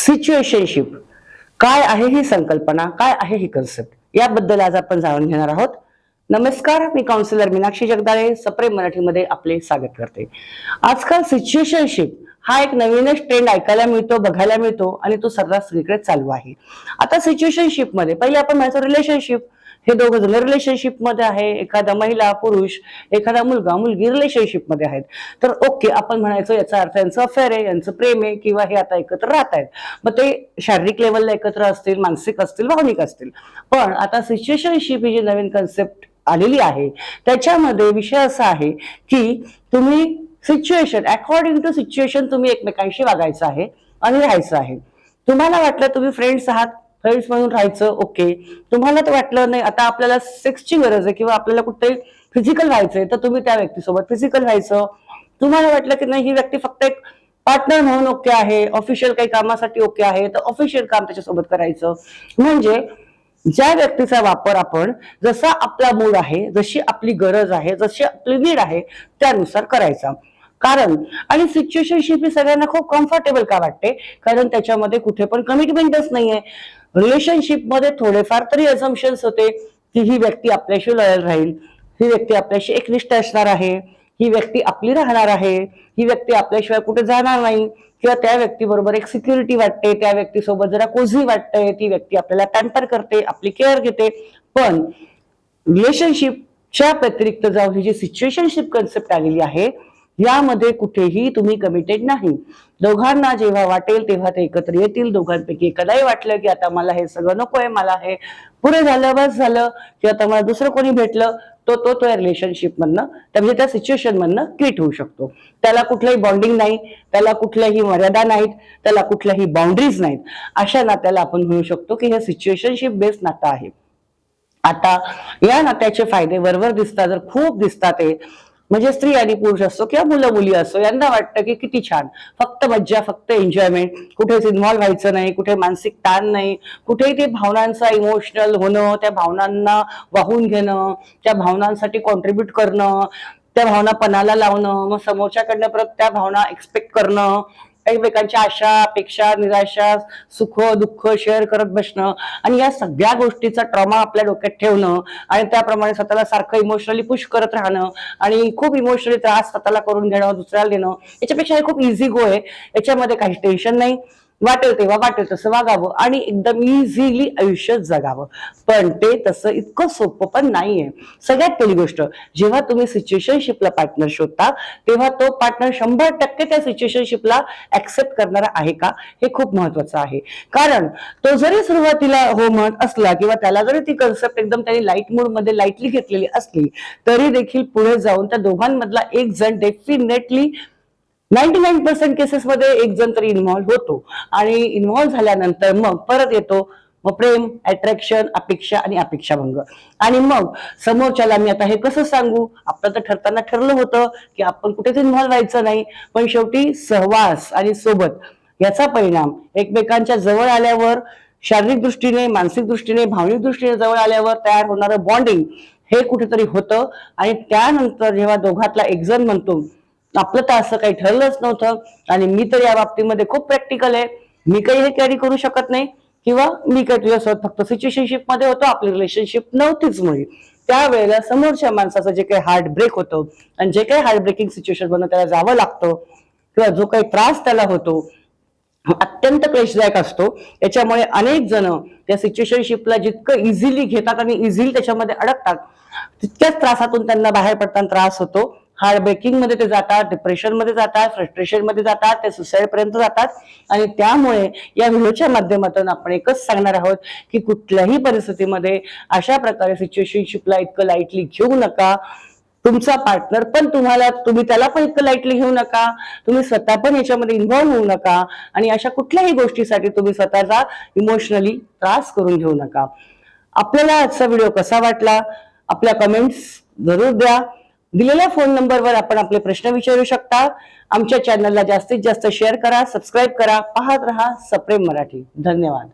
Situationship काय आहे ही संकल्पना? काय आहे ही कन्सेप्ट याबद्दल आज आपण जाणून घेणार आहोत. नमस्कार मी काउन्सिलर मीनाक्षी जगदाळे सप्रेम मराठीमध्ये आपले स्वागत करते. आजकाल सिच्युएशनशिप हा एक नवीनच ट्रेंड ऐकायला मिळतो बघायला मिळतो आणि तो सर्रास सगळीकडे चालू आहे. आता सिच्युएशनशिपमध्ये पहिले आपण म्हणायचो रिलेशनशिप हे दोघं जण रिलेशनशिपमध्ये आहे. एखादा महिला पुरुष एखादा मुलगा मुलगी रिलेशनशिपमध्ये आहेत. तर ओके आपण म्हणायचो याचा अर्थ यांचं अफेअर आहे यांचं प्रेम आहे किंवा हे आता एकत्र राहत आहेत. मग ते शारीरिक लेवलला एकत्र असतील मानसिक असतील भावनिक असतील. पण आता सिच्युएशनशिप ही जी नवीन कन्सेप्ट आलेली आहे त्याच्यामध्ये विषय असा आहे की तुम्ही सिच्युएशन अकॉर्डिंग टू सिच्युएशन तुम्ही एकमेकांशी वागायचं आहे आणि राहायचं आहे. तुम्हाला वाटलं तुम्ही फ्रेंड्स आहात? फ्रेंड्स म्हणून राहायचं ओके. तुम्हाला तर वाटलं नाही आता आपल्याला सेक्सची गरज आहे किंवा आपल्याला कुठे फिजिकल व्हायचंय तर तुम्ही त्या व्यक्तीसोबत फिजिकल व्हायचं तुम्हाला वाटलं की नाही ही व्यक्ती फक्त एक पार्टनर म्हणून ओके आहे ऑफिशियल काही कामासाठी ओके आहे तर ऑफिशियल काम त्याच्यासोबत करायचं. म्हणजे ज्या व्यक्तीचा वापर आपण जसा आपला मूड आहे जशी आपली गरज आहे जशी आपली नीड आहे त्यानुसार करायचा. कारण आणि सिच्युएशनशिप ही सगळ्यांना खूप कम्फर्टेबल का वाटते? कारण त्याच्यामध्ये कुठे पण कमिटमेंटच नाहीये. रिलेशनशिपमध्ये थोडेफार तरी अझम्पन्स होते की ही व्यक्ती आपल्याशी लॉयल राहील. ही व्यक्ती आपल्याशी एकनिष्ठ असणार आहे. ही व्यक्ती आपली राहणार आहे. ही व्यक्ती आपल्याशिवाय कुठे जाणार नाही. किंवा त्या व्यक्तीबरोबर एक सिक्युरिटी वाटते त्या व्यक्तीसोबत जरा कोझी वाटते ती व्यक्ती आपल्याला पॅम्पर करते आपली केअर घेते. पण रिलेशनशिपच्या व्यतिरिक्त जाऊन ही जी सिच्युएशनशिप कन्सेप्ट आलेली आहे यामध्ये कुठेही तुम्ही कमिटेड नाही. दोघांना जेव्हा वाटेल तेव्हा ते एकत्र येतील. दोघांपैकी एखादाही वाटलं की आता मला हे सगळं नकोय मला हे पुरे झालं बस झालं किंवा आता मला दुसरं कोणी भेटलं तो तो त्या रिलेशनशिप मधनं त्या म्हणजे त्या सिच्युएशन मधनं क्विट होऊ शकतो. त्याला कुठलंही बॉन्डिंग नाही त्याला कुठल्याही मर्यादा नाहीत त्याला कुठल्याही बाउंड्रीज नाहीत. अशा नात्याला आपण म्हणू शकतो की हे सिच्युएशनशिप बेस्ड नातं आहे. आता या नात्याचे फायदे वरवर दिसतात जर खूप दिसतात म्हणजे स्त्री आणि पुरुष असो किंवा मुलं मुली असो यांना वाटतं की किती छान. फक्त मज्जा फक्त एन्जॉयमेंट कुठेच इन्व्हॉल्व्ह व्हायचं नाही कुठे मानसिक ताण नाही कुठेही ते भावनांचा इमोशनल होणं त्या भावनांना वाहून घेणं त्या भावनांसाठी कॉन्ट्रीब्युट करणं त्या भावना पणाला लावणं मग समोरच्याकडनं परत त्या भावना एक्सपेक्ट करणं एकमेकांच्या आशा अपेक्षा निराशा सुख दुःख शेअर करत बसणं आणि या सगळ्या गोष्टीचा ट्रॉमा आपल्या डोक्यात ठेवणं आणि त्याप्रमाणे स्वतःला सारखं इमोशनली पुश करत राहणं आणि खूप इमोशनली त्रास स्वतःला करून घेणं दुसऱ्याला देणं याच्यापेक्षा हे खूप इझी गो आहे. याच्यामध्ये काही टेन्शन नाही. वाटेल तेव्हा वाटेल तसं वागावं आणि एकदम इझिली आयुष्य जगावं. पण ते तसं इतकं सोपं पण नाहीये. सगळ्यात पहिली गोष्ट जेव्हा तुम्ही सिच्युएशनशिपला पार्टनर शोधता तेव्हा तो पार्टनर शंभर टक्के त्या सिच्युएशनशिपला ऍक्सेप्ट करणारा आहे का? हे खूप महत्वाचं आहे. कारण तो जरी सुरुवातीला हो म्हणत असला किंवा त्याला जरी ती कन्सेप्ट एकदम त्यांनी लाइट मूडमध्ये लाईटली घेतलेली असली तरी देखील पुढे जाऊन त्या दोघांमधला एक जण डेफिनेटली नाईन्टी नाईन पर्सेंट केसेसमध्ये एक जण तरी इन्व्हॉल्व्ह होतो. आणि इन्व्हॉल्व्ह झाल्यानंतर मग परत येतो मग प्रेम अट्रॅक्शन अपेक्षा आणि अपेक्षाभंग. आणि मग समोरच्याला मी आता हे कसं सांगू? आपलं तर ठरताना ठरलं होतं की आपण कुठेच इन्व्हॉल्व्ह व्हायचं नाही. पण शेवटी सहवास आणि सोबत याचा परिणाम एकमेकांच्या जवळ आल्यावर शारीरिक दृष्टीने मानसिक दृष्टीने भावनिक दृष्टीने जवळ आल्यावर तयार होणारं बॉन्डिंग हे कुठेतरी होतं. आणि त्यानंतर जेव्हा दोघातला एक जण म्हणतो आपलं तर असं काही ठरलंच नव्हतं. आणि मी तर या बाबतीमध्ये खूप प्रॅक्टिकल आहे. मी काही हे कॅरी करू शकत नाही. किंवा मी काही तुझ्यासोबत फक्त सिच्युएशनशिपमध्ये होतो. आपली रिलेशनशिप नव्हतीच मुळी. त्यावेळेला समोरच्या माणसाचं जे काही हार्ट ब्रेक होतं आणि जे काही हार्ट ब्रेकिंग सिच्युएशन बनवून त्याला जावं लागतं किंवा जो काही त्रास त्याला होतो अत्यंत क्लेशदायक असतो. याच्यामुळे अनेक जण त्या सिच्युएशनशिपला जितकं इझिली घेतात आणि इझिली त्याच्यामध्ये अडकतात तितक्याच त्रासातून त्यांना बाहेर पडताना त्रास होतो. हार्ट ब्रेकिंगमध्ये ते जातात डिप्रेशनमध्ये जातात फ्रस्ट्रेशनमध्ये जातात ते सुसाईडपर्यंत जातात. आणि त्यामुळे या व्हिडिओच्या माध्यमातून आपण एकच सांगणार आहोत की कुठल्याही परिस्थितीमध्ये अशा प्रकारे सिच्युएशनशिपला इतकं लाईटली घेऊ नका. तुमचा पार्टनर पण तुम्हाला तुम्ही त्याला पण इतकं लाईटली घेऊ नका. तुम्ही स्वतः पण याच्यामध्ये इन्व्हॉल्व्ह होऊ नका. आणि अशा कुठल्याही गोष्टीसाठी तुम्ही स्वतःचा इमोशनली त्रास करून घेऊ नका. आपल्याला आजचा व्हिडिओ कसा वाटला? आपल्या कमेंट्स जरूर द्या. दिलेल्या फोन नंबरवर आपण आपले प्रश्न विचारू शकता. आमच्या चॅनलला जास्तीत जास्त शेअर करा सबस्क्राईब करा पाहत रहा सप्रेम मराठी. धन्यवाद.